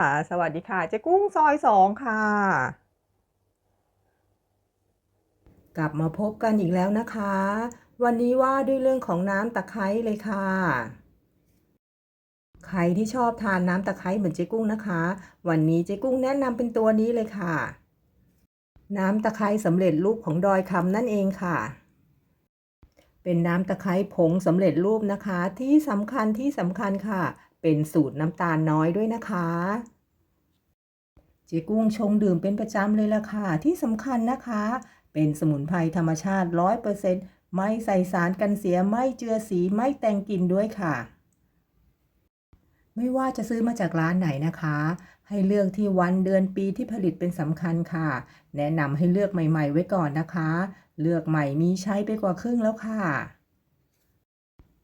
ค่ะสวัสดีค่ะเจ๊กุ้งซอยสองค่ะ กลับมาพบกันอีกแล้วนะคะ วันนี้ว่าด้วยเรื่องของน้ำตะไคร้เลยค่ะ ใครที่ชอบทานน้ำตะไคร้เหมือนเจ๊กุ้งนะคะ วันนี้เจ๊กุ้งแนะนำเป็นตัวนี้เลยค่ะ น้ำตะไคร้สำเร็จรูปของดอยคำนั่นเองค่ะ เป็นน้ำตะไคร้ผงสำเร็จรูปนะคะ ที่สำคัญที่สำคัญค่ะ เป็นสูตรน้ำตาลน้อยด้วยนะคะเจ๊กุ้งชงดื่มเป็นประจำเลยล่ะค่ะ ที่สำคัญนะคะ เป็นสมุนไพรธรรมชาติ 100%ไม่ใส่สารกันเสียไม่เจือสีไม่แต่งกลิ่นด้วยค่ะ ไม่ว่าจะซื้อมาจากร้านไหนนะคะ ให้เลือกที่วันเดือนปีที่ผลิตเป็นสำคัญค่ะ แนะนำให้เลือกใหม่ ๆ ไว้ก่อนนะคะ เลือกใหม่มีใช้ไปกว่าครึ่งแล้วค่ะ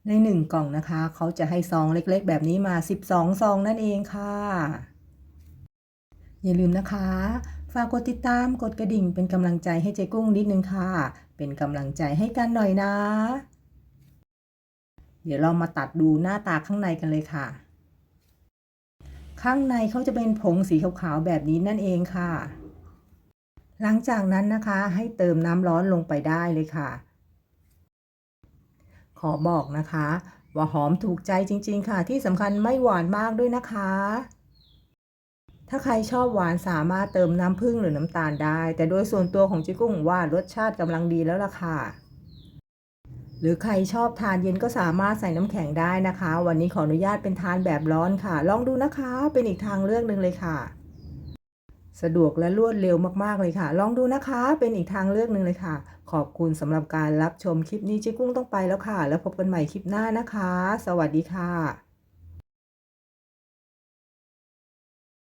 ในหนึ่งกล่องนะคะ เขาจะให้ซองเล็กๆ แบบนี้มา 12 ซองนั่นเองค่ะ อย่าลืมนะคะ ฝากกดติดตามกดกระดิ่งเป็นกำลังใจให้เจ๊กุ้งนิดนึงค่ะ เป็นกำลังใจให้กันหน่อยนะ เดี๋ยวเรามาตัดดูหน้าตาข้างในกันเลยค่ะ ข้างในเขาจะเป็นผงสีขาวๆแบบนี้นั่นเองค่ะ หลังจากนั้นนะคะให้เติมน้ำร้อนลงไปได้เลยค่ะ ขอบอกนะคะ ว่าหอมถูกใจจริง ๆ ค่ะ ที่สำคัญไม่หวานมากด้วยนะคะ ถ้าใครชอบหวานสามารถเติมน้ำผึ้งหรือน้ำตาลได้ แต่โดยส่วนตัวของจ๊กุ้งว่ารสชาติกำลังดีแล้วล่ะค่ะหรือใครชอบทานเย็นก็สามารถใส่น้ำแข็งได้นะคะ วันนี้ขออนุญาตเป็นทานแบบร้อนค่ะ ลองดูนะคะ เป็นอีกทางเลือกหนึ่งเลยค่ะ สะดวกและรวดเร็วมากๆเลยค่ะ ลองดูนะคะ เป็นอีกทางเลือกหนึ่งเลยค่ะ ขอบคุณสำหรับการรับชมคลิปนี้เจ๊กุ้งต้องไปแล้วค่ะ แล้วพบกันใหม่คลิปหน้านะคะ สวัสดีค่ะ